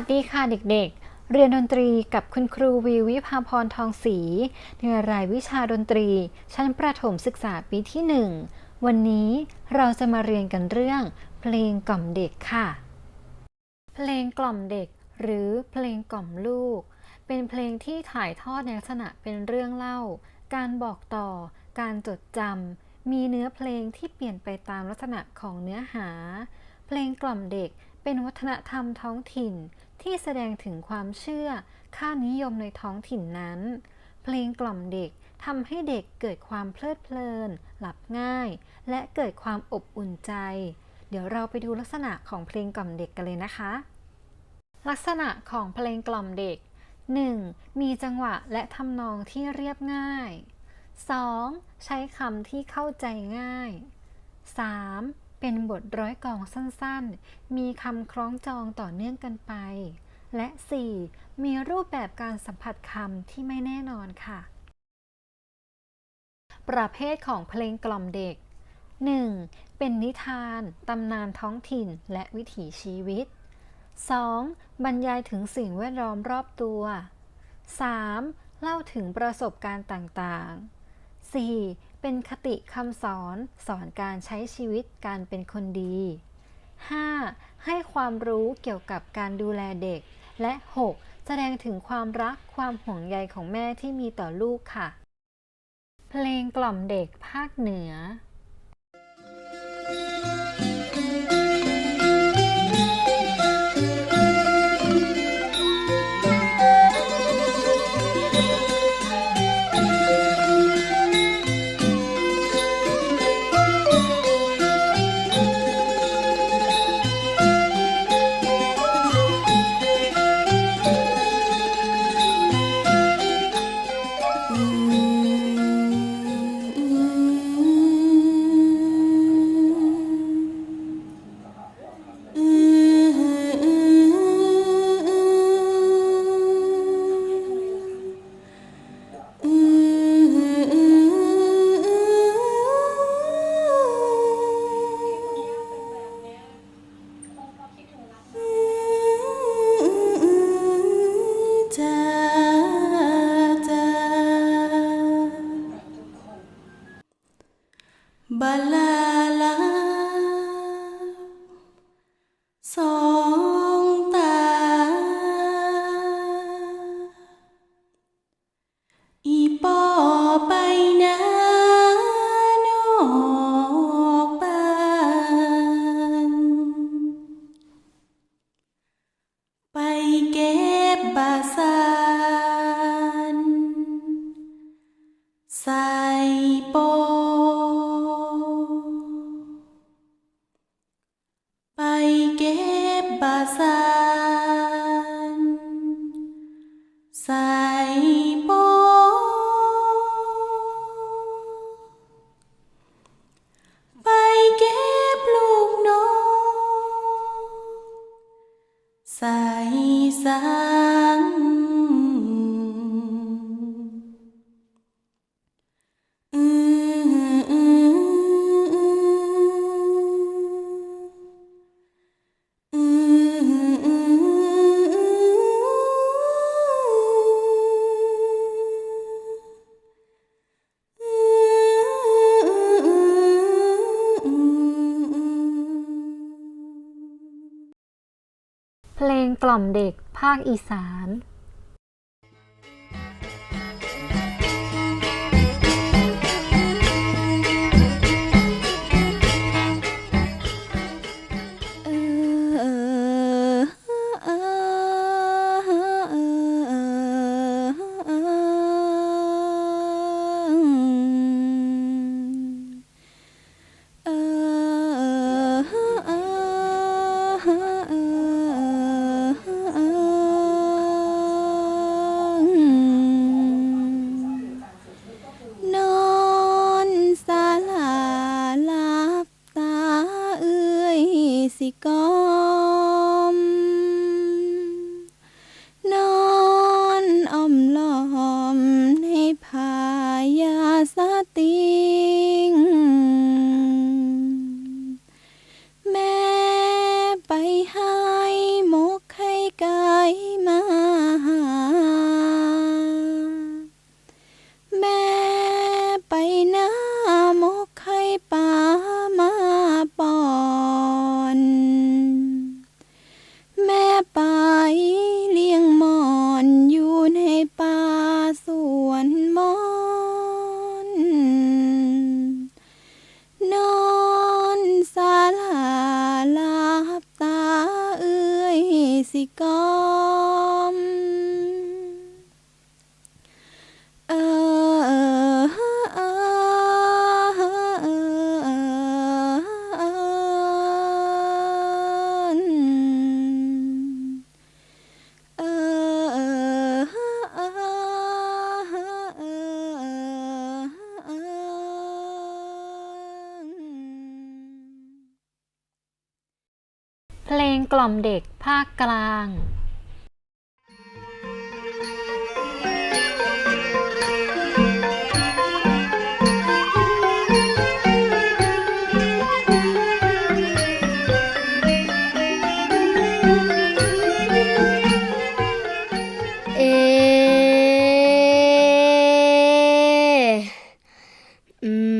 วัสดีค่ะเด็กๆ เรียนดนตรีกับคุณครูวีวิภาพรทองศรีในรายวิชาดนตรี ชั้นประถมศึกษาปีที่ 1 วันนี้เราจะมาเรียนกันเรื่อง เพลงกล่อมเด็กค่ะ เพลงกล่อมเด็ก หรือเพลงกล่อมลูก เป็นเพลงที่ถ่ายทอดในลักษณะเป็นเรื่องเล่า การบอกต่อ การจดจำมีเนื้อเพลงที่เปลี่ยนไปตามลักษณะของเนื้อหา เพลงกล่อมเด็กเป็นวัฒนธรรมท้องถิ่น ที่แสดงถึงความเชื่อ ค่านิยมในท้องถิ่นนั้น เพลงกล่อมเด็กทำให้เด็กเกิดความเพลิดเพลิน หลับง่าย และเกิดความอบอุ่นใจ เดี๋ยวเราไปดูลักษณะของเพลงกล่อมเด็กกันเลยนะคะ ลักษณะของเพลงกล่อมเด็ก 1. มีจังหวะและทำนองที่เรียบง่าย 2. ใช้คำที่เข้าใจง่าย 3. เป็นบทร้อยกองสั้นๆ มีคำคล้องจองต่อเนื่องกันไป และ 4. มีรูปแบบการสัมผัสคำที่ไม่แน่นอนค่ะ ประเภทของเพลงกล่อมเด็ก 1. เป็นนิทาน ตำนานท้องถิ่น และวิถีชีวิต 2. บรรยายถึงสิ่งแวดล้อมรอบตัว 3. เล่าถึงประสบการณ์ต่างๆ 4. เป็นคติคำสอนสอนการใช้ชีวิตการเป็นคนดี 5. ให้ความรู้เกี่ยวกับการดูแลเด็ก และ 6. แสดงถึงความรักความห่วงใยของแม่ที่มีต่อลูกค่ะ เพลงกล่อมเด็กภาคเหนือ บาลาลาสองตา อีปอไปนะนอกบ้านไปเก็บบาสา สังอืออืออืออืออือเพลงกล่อมเด็ก ภาคอีสาน ล่อมเด็กภาคกลางเอ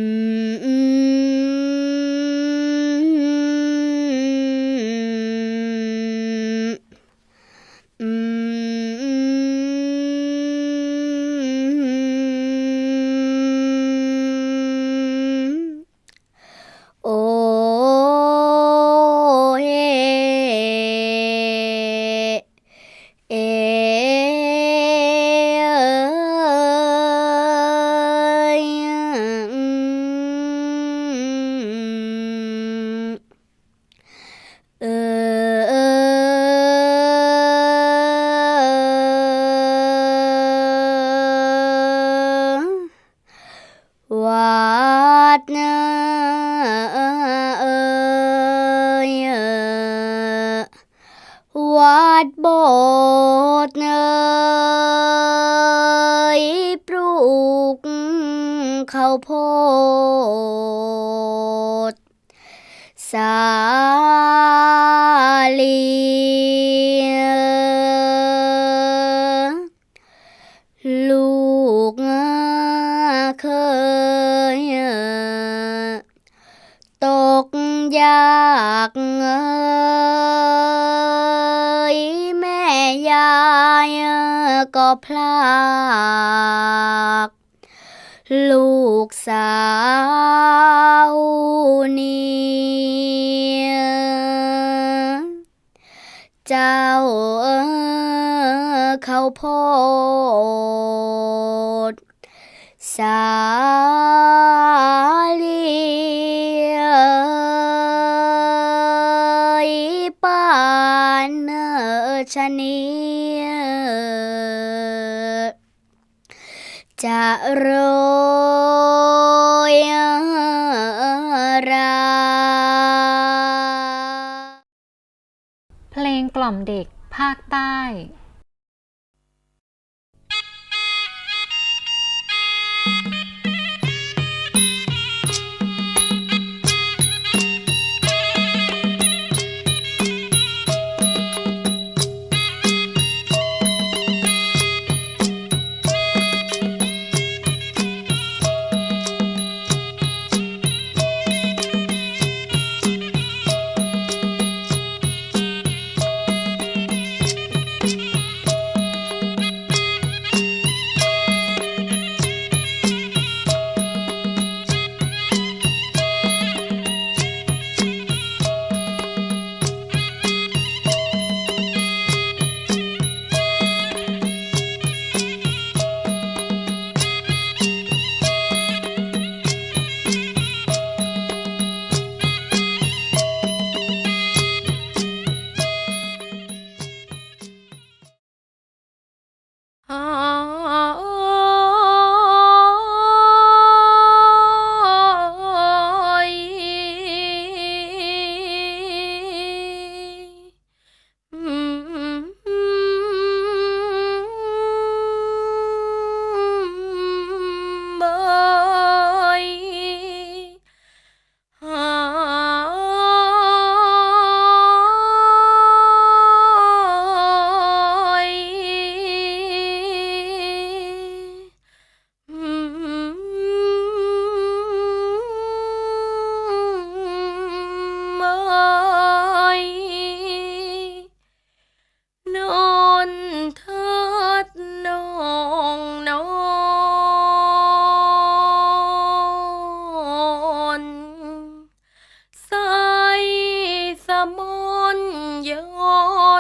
วัดเนเอยวัดโบสถ์เนยปลูกข้าวโพดสาลีลู ก็พลากลูกสาวนี่ยเจ้าเข้าโพดสาลีปานชนี จะโรยรา เพลงกล่อมเด็กภาคใต้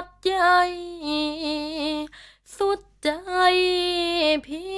ดใจ สุดใจพี่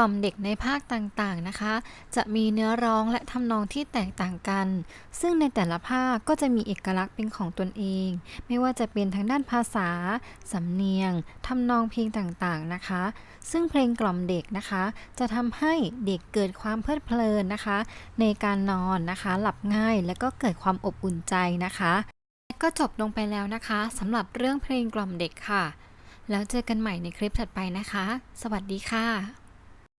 ล่อมเด็กในภาคต่างๆนะคะ จะมีเนื้อร้องและทำนองที่แตกต่างกัน ซึ่งในแต่ละภาคก็จะมีเอกลักษณ์เป็นของตนเอง ไม่ว่าจะเป็นทางด้านภาษา สำเนียงทำนองเพลงต่างๆนะคะ ซึ่งเพลงกล่อมเด็กนะคะ จะทำให้เด็กเกิดความเพลิดเพลินนะคะ ในการนอนนะคะ หลับง่ายและก็เกิดความอบอุ่นใจนะคะก็จบลงไปแล้วนะคะสำหรับเรื่องเพลงกล่อมเด็กค่ะ แล้วเจอกันใหม่ในคลิปถัดไปนะคะ สวัสดีค่ะ